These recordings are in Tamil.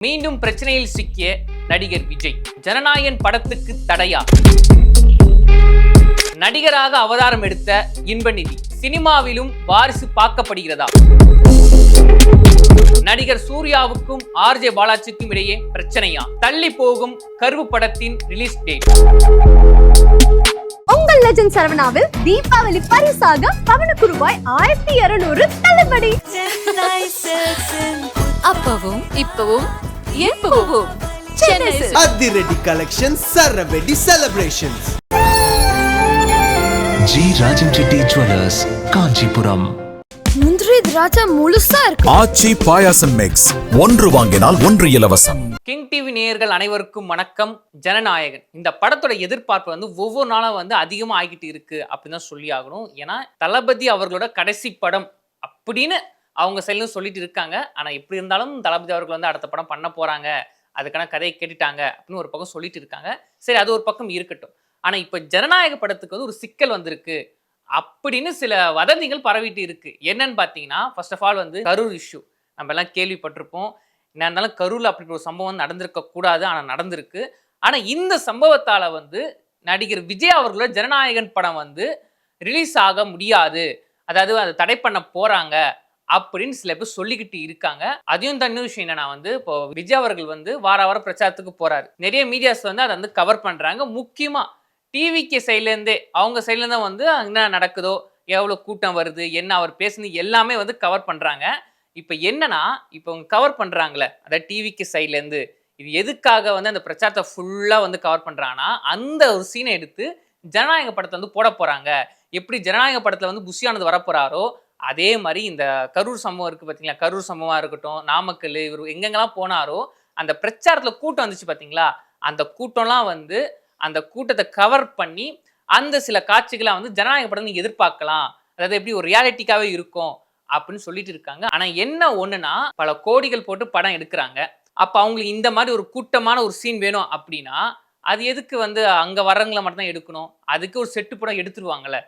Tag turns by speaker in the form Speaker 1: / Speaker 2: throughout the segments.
Speaker 1: மீண்டும் பிரச்சனையில் சிக்கிய நடிகர் விஜய் ஜனநாயகன் படத்துக்கு தடையா? நடிகராக அவதாரம் எடுத்த இன்பநிதி சினிமாவிலும் வாரிசு பார்க்கப்படுகிறதா? நடிகர் சூர்யாவுக்கும் ஆர்ஜே பாலாஜிக்கும் இடையே பிரச்சனையா? தள்ளி போகும் கருவு படத்தின் ரிலீஸ் டேட்
Speaker 2: உங்கள் லெஜண்ட் சரவணாவில் தீபாவளி பரிசாக பவனுக்கு ரூபாய் ஆயிரத்தி இருநூறு தள்ளுபடி.
Speaker 3: அப்பவும் இப்பவும் எப்பவும் சென்னை.
Speaker 4: அதிரடி collection சரவெடி celebrations
Speaker 5: G Rajan Reddy jewellers Kanchipuram.
Speaker 2: முந்திரி திராட்சை முழுசா இருக்கு.
Speaker 6: ஆச்சி பாயாசம் மிக்ஸ் ஒன்று வாங்கினால் ஒன்று இலவசம்.
Speaker 1: கிங் டிவி நேயர்கள் அனைவருக்கும் வணக்கம். ஜனநாயகன். இந்த படத்தோட எதிர்பார்ப்பு வந்து ஒவ்வொரு நாளும் வந்து அதிகமாக ஆகிட்டு இருக்கு அப்படின்னு தான் சொல்லி ஆகணும். ஏன்னா தளபதி அவர்களோட கடைசி படம் அப்படின்னு அவங்க செல்லும் சொல்லிட்டு இருக்காங்க. ஆனால் எப்படி இருந்தாலும் தளபதி அவர்கள் வந்து அடுத்த படம் பண்ண போகிறாங்க அதுக்கான கதையை கேட்டுட்டாங்க அப்படின்னு ஒரு பக்கம் சொல்லிட்டு இருக்காங்க. சரி அது ஒரு பக்கம் இருக்கட்டும். ஆனால் இப்போ ஜனநாயக படத்துக்கு வந்து ஒரு சிக்கல் வந்திருக்கு. அப்படின்னு சில வதந்திகள் பரவிட்டு இருக்கு. என்னன்னு பார்த்தீங்கன்னா ஃபர்ஸ்ட் ஆஃப் ஆல் வந்து கரூர் இஷ்யூ நம்ம எல்லாம் கேள்விப்பட்டிருப்போம். என்ன இருந்தாலும் கரூரில் அப்படி ஒரு சம்பவம் நடந்திருக்க கூடாது. ஆனால் நடந்திருக்கு. ஆனால் இந்த சம்பவத்தால் வந்து நடிகர் விஜய் அவர்களோட ஜனநாயகன் படம் வந்து ரிலீஸ் ஆக முடியாது. அதாவது அதை தடை பண்ண போகிறாங்க அப்படின்னு சில பேர் சொல்லிக்கிட்டு இருக்காங்க. அதையும் தண்ணி விஷயம் என்னன்னா வந்து இப்போ விஜய் அவர்கள் வந்து வார வாரம் பிரச்சாரத்துக்கு போறாரு. நிறைய மீடியாஸ் வந்து அதை வந்து கவர் பண்றாங்க. முக்கியமா டிவிக்கு சைட்லேருந்தே அவங்க சைட்லேருந்து தான் வந்து என்ன நடக்குதோ எவ்வளோ கூட்டம் வருது என்ன அவர் பேசுனது எல்லாமே வந்து கவர் பண்ணுறாங்க இப்போ என்னன்னா இப்போ அவங்க கவர் பண்ணுறாங்களே அதாவது டிவிக்கு சைட்லேருந்து இது எதுக்காக வந்து அந்த பிரச்சாரத்தை ஃபுல்லாக வந்து கவர் பண்ணுறாங்கன்னா அந்த ஒரு சீனை எடுத்து ஜனநாயக படத்தை வந்து போட போகிறாங்க எப்படி ஜனநாயக படத்தில் வந்து புஷியானது வரப்போகிறாரோ அதே மாதிரி இந்த கரூர் சம்பவம் இருக்குது பார்த்தீங்களா கரூர் சம்பவமாக இருக்கட்டும் நாமக்கல் இவர் எங்கெங்கெல்லாம் போனாரோ அந்த பிரச்சாரத்தில் கூட்டம் வந்துச்சு பார்த்தீங்களா அந்த கூட்டம்லாம் வந்து அந்த கூட்டத்தை கவர் பண்ணி அந்த சில காட்சிகளை வந்து ஜனநாயக படம் நீங்க எதிர்பார்க்கலாம். அதாவது எப்படி ஒரு ரியாலிட்டிக்காகவே இருக்கும் அப்படின்னு சொல்லிட்டு இருக்காங்க. ஆனால் என்ன ஒண்ணுனா பல கோடிகள் போட்டு படம் எடுக்கிறாங்க. அப்போ அவங்களுக்கு இந்த மாதிரி ஒரு கூட்டமான ஒரு சீன் வேணும் அப்படின்னா அது எதுக்கு வந்து அங்கே வரவங்களை மட்டும்தான் எடுக்கணும்? அதுக்கு ஒரு செட்டு படம் எடுத்துருவாங்கல்ல.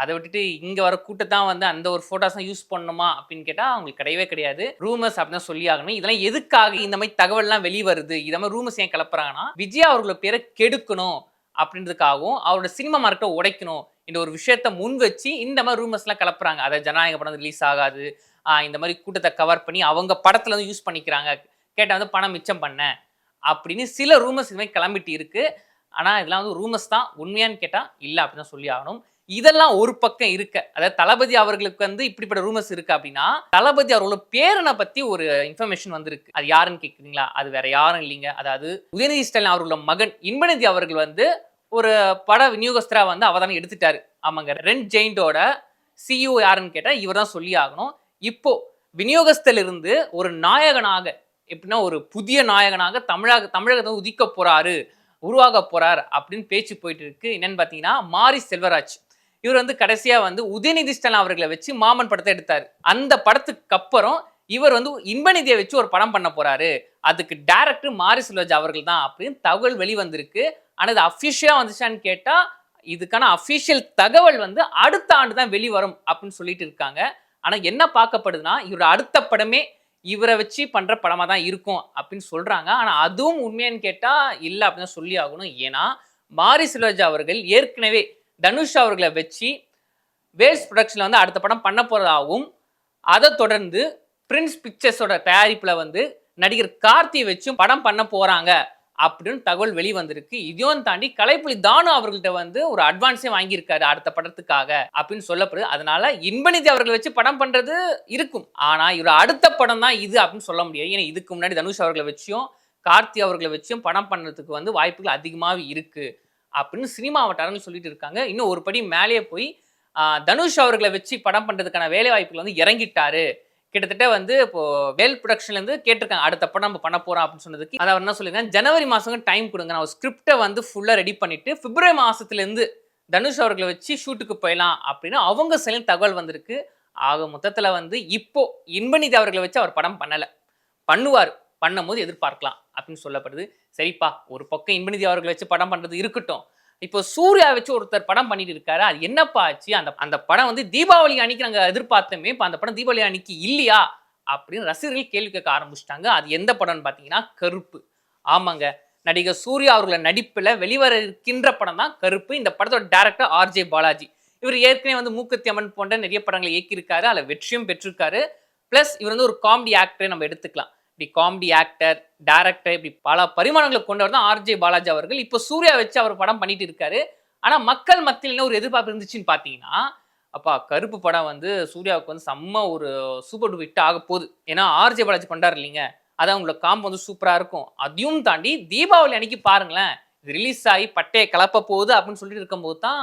Speaker 1: அதை விட்டுட்டு இங்க வர கூட்டத்தான் வந்து அந்த ஒரு போட்டோஸ் தான் யூஸ் பண்ணணுமா அப்படின்னு கேட்டா அவங்களுக்கு கிடையவே கிடையாது. ரூமர்ஸ் அப்படின்னு தான் சொல்லி ஆகணும். இதெல்லாம் எதுக்காக இந்த மாதிரி தகவல்லாம் வெளியே வருது? இந்த மாதிரி ரூமர்ஸ் ஏன் கிளப்புறாங்கன்னா விஜய் அவர்களோட பேரை கெடுக்கணும் அப்படின்றதுக்காகவும் அவரோட சினிமா மார்க்கெட்டை உடைக்கணும் இந்த ஒரு விஷயத்த முன் வச்சு இந்த மாதிரி ரூமர்ஸ்லாம் கிளப்புறாங்க. அதை ஜனநாயக படம் ரிலீஸ் ஆகாது. இந்த மாதிரி கூட்டத்தை கவர் பண்ணி அவங்க படத்துல வந்து யூஸ் பண்ணிக்கிறாங்க. கேட்டால் வந்து பணம் மிச்சம் பண்ண அப்படின்னு சில ரூமர்ஸ் இது மாதிரி கிளம்பிட்டு இருக்கு. ஆனால் இதெல்லாம் வந்து ரூமர்ஸ் தான். உண்மையான்னு கேட்டால் இல்லை அப்படின்னு சொல்லி ஆகணும். இதெல்லாம் ஒரு பக்கம் இருக்க. அதாவது தளபதி அவர்களுக்கு வந்து இப்படிப்பட்ட ரூமர்ஸ் இருக்கு அப்படின்னா தளபதி அவர்களோட பேரனை பத்தி ஒரு இன்ஃபர்மேஷன் வந்திருக்கு. அது யாருன்னு கேக்குறீங்களா? அது வேற யாரும் இல்லைங்க. அதாவது உதயநிதி ஸ்டாலின் அவர்களோட மகன் இன்பநிதி அவர்கள் வந்து ஒரு பட விநியோகஸ்தரா வந்து அவதானம் எடுத்துட்டாரு. ஆமாங்க. ரெண்ட் ஜெயிண்டோட சிஇஓ யாருன்னு கேட்டால் இவர் தான் சொல்லி ஆகணும். இப்போ விநியோகஸ்திலிருந்து ஒரு நாயகனாக எப்படின்னா ஒரு புதிய நாயகனாக தமிழக தமிழகத்தை உதிக்க போறாரு உருவாக போறார் அப்படின்னு பேச்சு போயிட்டு இருக்கு. என்னன்னு பார்த்தீங்கன்னா மாரி செல்வராஜ். இவர் வந்து கடைசியா வந்து உதயநிதி ஸ்டாலின் அவர்களை வச்சு மாமன் படத்தை எடுத்தார். அந்த படத்துக்கு அப்புறம் இவர் வந்து இன்பநிதியை வச்சு ஒரு படம் பண்ண போறாரு. அதுக்கு டைரக்டர் மாரி செல்வராஜ் அவர்கள் தான் அப்படின்னு தகவல் வெளிவந்திருக்கு. ஆனால் இது அஃபிஷியலாக வந்துச்சான்னு கேட்டா இதுக்கான அஃபிஷியல் தகவல் வந்து அடுத்த ஆண்டு தான் வெளிவரும் அப்படின்னு சொல்லிட்டு இருக்காங்க. ஆனா என்ன பார்க்கப்படுதுன்னா இவரோட அடுத்த படமே இவரை வச்சு பண்ற படமா தான் இருக்கும் அப்படின்னு சொல்றாங்க. ஆனா அதுவும் உண்மையான்னு கேட்டா இல்லை அப்படின்னு தான் சொல்லி ஆகணும். ஏன்னா மாரி செல்வராஜ் அவர்கள் ஏற்கனவே தனுஷ் அவர்களை வச்சு வேஸ்ட் ப்ரொடக்ஷனில் வந்து அடுத்த படம் பண்ண போகிறதாகவும் அதை தொடர்ந்து பிரின்ஸ் பிக்சர்ஸோட தயாரிப்பில் வந்து நடிகர் கார்த்தியை வச்சும் படம் பண்ண போகிறாங்க அப்படின்னு தகவல் வெளிவந்திருக்கு. இதையும் தாண்டி கலைப்புலி தானு அவர்கள்ட்ட வந்து ஒரு அட்வான்ஸே வாங்கியிருக்காரு அடுத்த படத்துக்காக அப்படின்னு சொல்லப்படுது. அதனால இன்பநிதி அவர்களை வச்சு படம் பண்றது இருக்கும். ஆனா இவர் அடுத்த படம் தான் இது அப்படின்னு சொல்ல முடியாது. ஏன்னா இதுக்கு முன்னாடி தனுஷ் அவர்களை வச்சும் கார்த்தி அவர்களை வச்சும் படம் பண்ணுறதுக்கு வந்து வாய்ப்புகள் அதிகமாகவே இருக்குது அப்படின்னு சினிமா வட்டாரங்கள் சொல்லிட்டு இருக்காங்க. இன்னும் ஒரு படி மேலேயே போய் தனுஷ் அவர்களை வச்சு படம் பண்ணுறதுக்கான வேலை வாய்ப்புகள் வந்து இறங்கிட்டாரு. கிட்டத்தட்ட வந்து இப்போ வேல் ப்ரொடக்ஷன்லேருந்து கேட்டிருக்காங்க அடுத்த படம் நம்ம பண்ண போகிறோம் அப்படின்னு சொன்னதுக்கு. அதை அவர் என்ன சொல்லியிருக்காங்க ஜனவரி மாதம் டைம் கொடுங்க. நான் ஸ்கிரிப்டை வந்து ஃபுல்லாக ரெடி பண்ணிவிட்டு பிப்ரவரி மாதத்துலேருந்து தனுஷ் அவர்களை வச்சு ஷூட்டுக்கு போயிடலாம் அப்படின்னு அவங்க சில தகவல் வந்திருக்கு. ஆக மொத்தத்தில் வந்து இப்போ இன்பநிதி அவர்களை வச்சு அவர் படம் பண்ணலை. பண்ணுவார். பண்ணும்போது எதிர்பார்க்கலாம் அப்படின்னு சொல்லப்படுது. சரிப்பா ஒரு பக்கம் இன்பநிதி அவர்களை வச்சு படம் பண்ணுறது இருக்கட்டும். இப்போ சூர்யா வச்சு ஒருத்தர் படம் பண்ணிட்டு இருக்காரு. அது என்னப்பா ஆச்சு? அந்த அந்த படம் வந்து தீபாவளி அன்னைக்கு நாங்கள் எதிர்பார்த்தோமே இப்போ அந்த படம் தீபாவளி அன்னைக்கு இல்லையா? அப்படின்னு ரசிகர்கள் கேள்வி கேட்க ஆரம்பிச்சிட்டாங்க. அது எந்த படம்னு பார்த்தீங்கன்னா கருப்பு. ஆமாங்க. நடிகர் சூர்யா அவர்கள நடிப்பில் வெளிவர இருக்கின்ற படம் தான் கருப்பு. இந்த படத்தோட டேரக்டர் ஆர்ஜே பாலாஜி. இவர் ஏற்கனவே வந்து மூக்குத்தி அம்மன் போன்ற நிறைய படங்களை இயக்கியிருக்காரு. அதில் வெற்றியும் பெற்றிருக்காரு. ப்ளஸ் இவர் வந்து ஒரு காமெடி ஆக்டரை நம்ம எடுத்துக்கலாம். இப்படி காமெடி ஆக்டர் டேரக்டர் இப்படி பல பரிமாணங்களை கொண்டவர் தான் ஆர்ஜே பாலாஜி அவர்கள். இப்போ சூர்யா வச்சு அவர் படம் பண்ணிட்டு இருக்காரு. ஆனால் மக்கள் மத்தியில் என்ன ஒரு எதிர்பார்ப்பு இருந்துச்சுன்னு பார்த்தீங்கன்னா அப்பா கருப்பு படம் வந்து சூர்யாவுக்கு வந்து செம்ம ஒரு சூப்பர் ஹிட் ஆக போகுது. ஏன்னா ஆர்ஜே பாலாஜி பண்றாரு இல்லைங்க. அதான் உங்களோட காம்பு வந்து சூப்பராக இருக்கும். அதையும் தாண்டி தீபாவளி அன்னைக்கு பாருங்களேன் இது ரிலீஸ் ஆகி பட்டையை கலப்ப போகுது அப்படின்னு சொல்லிட்டு இருக்கும்போது தான்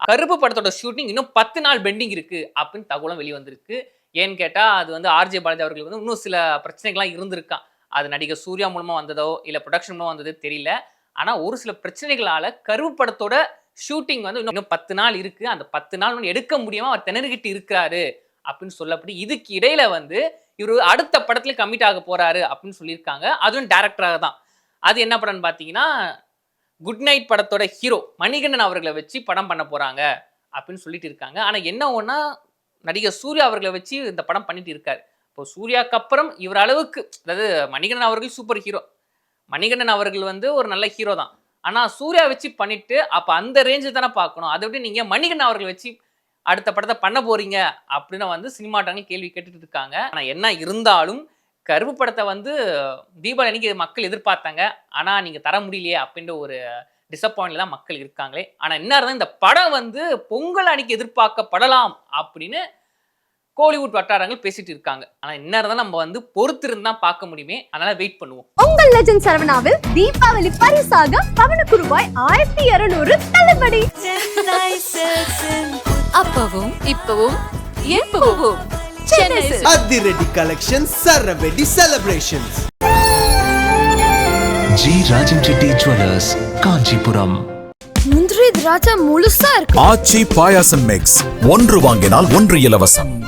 Speaker 1: கருப்பு படத்தோட ஷூட்டிங் இன்னும் பத்து நாள் பெண்டிங் இருக்கு அப்படின்னு தகவலும் வெளிவந்திருக்கு. ஏன்னு கேட்டால் அது வந்து ஆர்ஜே பாலாஜி அவர்களுக்கு வந்து இன்னும் சில பிரச்சனைகள்லாம் இருந்திருக்கான் அது நடிகர் சூர்யா மூலமாக வந்ததோ இல்லை ப்ரொடக்ஷன் மூலமாக வந்ததோ தெரியல. ஆனால் ஒரு சில பிரச்சனைகளால் கருவு படத்தோட ஷூட்டிங் வந்து இன்னும் பத்து நாள் இருக்குது அந்த பத்து நாள் வந்து எடுக்க முடியாமல் அவர் திணறிக்கிட்டு இருக்கிறாரு அப்படின்னு சொல்லப்படி இதுக்கு இடையில வந்து இவர் அடுத்த படத்துல கமிட் ஆக போறாரு அப்படின்னு சொல்லியிருக்காங்க. அதுவும் டேரக்டராக தான். அது என்ன படம்னு பார்த்தீங்கன்னா குட் நைட் படத்தோட ஹீரோ மணிகண்டன் அவர்களை வச்சு படம் பண்ண போறாங்க அப்படின்னு சொல்லிட்டு இருக்காங்க. ஆனால் என்ன ஒன்னா நடிகர் சூர்யா அவர்களை வச்சு இந்த படம் பண்ணிட்டு இருக்காரு. இப்போ சூர்யாக்கு அப்புறம் இவர் அளவுக்கு அதாவது மணிகண்டன் அவர்கள் சூப்பர் ஹீரோ மணிகண்டன் அவர்கள் வந்து ஒரு நல்ல ஹீரோ தான். ஆனால் சூர்யா வச்சு பண்ணிட்டு அப்போ அந்த ரேஞ்சில் தானே பார்க்கணும். அதை விட நீங்கள் மணிகண்டன் அவர்கள் வச்சு அடுத்த படத்தை பண்ண போறீங்க அப்படின்னு வந்து சினிமாட்டங்கள் கேள்வி கேட்டுட்டு இருக்காங்க. ஆனால் என்ன இருந்தாலும் கருப்பு படத்தை வந்து தீபாவளி அன்னைக்கு மக்கள் எதிர்பார்த்தாங்க. ஆனால் நீங்கள் தர முடியலையே அப்படின்ற ஒரு டிசப்பாயிண்ட்ல தான் மக்கள் இருக்காங்களே. ஆனா என்ன இருந்தாலும் இந்த படம் வந்து பொங்கல் அன்னைக்கு எதிர்பார்க்கப்படலாம் அப்படின்னு கோலிவுட் வட்டாரங்கள் பேசிட்டு இருக்காங்க. ஆனா என்ன இருந்தாலும் நம்ம வந்து பொறுத்திருந்து தான் பார்க்க முடியுமே. அதனால வெயிட் பண்ணுவோம்.
Speaker 2: உங்கள் லெஜண்ட் சரவணாவில் தீபாவளி பரிசாக பவனுக்கு ரூபாய் ஆயிரத்தி இருநூறு தள்ளுபடி.
Speaker 3: அப்பவும் இப்பவும் எப்பவும்.
Speaker 4: அதிரடி collection சரவெடி celebrations
Speaker 5: G Rajan Reddy jewellers Kanchipuram.
Speaker 2: முந்திரி திராட்சை முழுசா இருக்கு.
Speaker 6: ஆச்சி பாயாசம் மிக்ஸ் ஒன்று வாங்கினால் ஒன்று இலவசம்.